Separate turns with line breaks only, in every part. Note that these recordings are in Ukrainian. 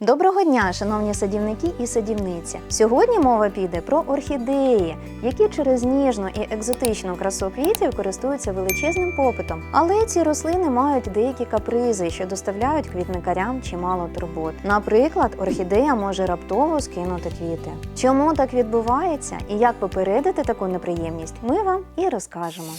Доброго дня, шановні садівники і садівниці. Сьогодні мова піде про орхідеї, які через ніжну і екзотичну красу квітів користуються величезним попитом. Але ці рослини мають деякі капризи, що доставляють квітникарям чимало турбот. Наприклад, орхідея може раптово скинути квіти. Чому так відбувається і як попередити таку неприємність, ми вам і розкажемо.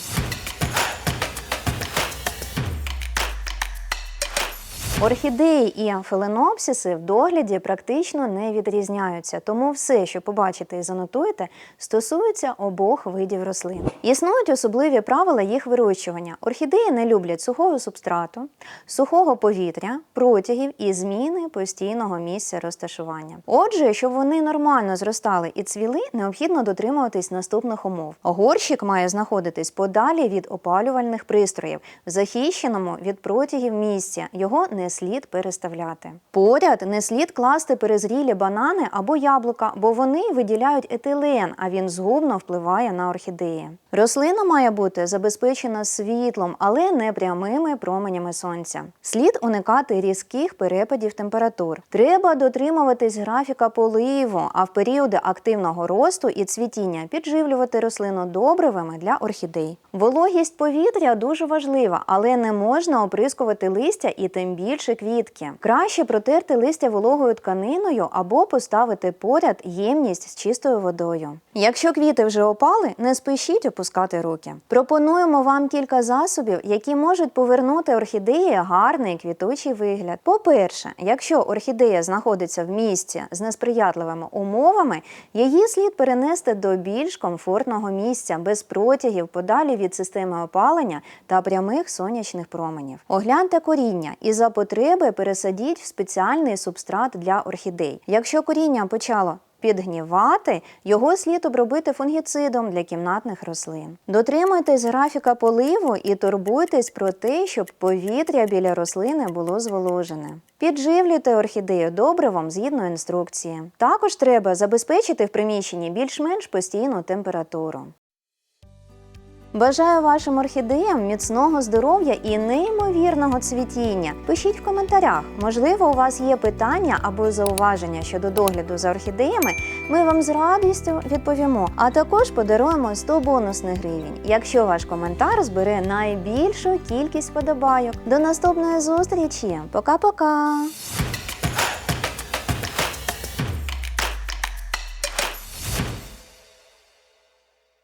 Орхідеї і фаленопсиси в догляді практично не відрізняються, тому все, що побачите і занотуєте, стосується обох видів рослин. Існують особливі правила їх вирощування. Орхідеї не люблять сухого субстрату, сухого повітря, протягів і зміни постійного місця розташування. Отже, щоб вони нормально зростали і цвіли, необхідно дотримуватись наступних умов. Горщик має знаходитись подалі від опалювальних пристроїв, в захищеному від протягів місця. Його не слід переставляти. Поряд не слід класти перезрілі банани або яблука, бо вони виділяють етилен, а він згубно впливає на орхідеї. Рослина має бути забезпечена світлом, але не прямими променями сонця. Слід уникати різких перепадів температур. Треба дотримуватись графіка поливу, а в періоди активного росту і цвітіння підживлювати рослину добривами для орхідей. Вологість повітря дуже важлива, але не можна оприскувати листя і тим більше квітки. Краще протерти листя вологою тканиною або поставити поряд ємність з чистою водою. Якщо квіти вже опали, не спішіть опускати руки. Пропонуємо вам кілька засобів, які можуть повернути орхідеї гарний квітучий вигляд. По-перше, якщо орхідея знаходиться в місці з несприятливими умовами, її слід перенести до більш комфортного місця без протягів, подалі від системи опалення та прямих сонячних променів. Огляньте коріння і за потреби пересадіть в спеціальний субстрат для орхідей. Якщо коріння почало Підгнівати його слід обробити фунгіцидом для кімнатних рослин. Дотримуйтесь графіка поливу і турбуйтесь про те, щоб повітря біля рослини було зволожене. Підживлюйте орхідею добривом згідно інструкції. Також треба забезпечити в приміщенні більш-менш постійну температуру. Бажаю вашим орхідеям міцного здоров'я і неймовірного цвітіння. Пишіть в коментарях. Можливо, у вас є питання або зауваження щодо догляду за орхідеями. Ми вам з радістю відповімо. А також подаруємо 100 бонусних гривень, якщо ваш коментар збере найбільшу кількість подобайок. До наступної зустрічі. Пока-пока!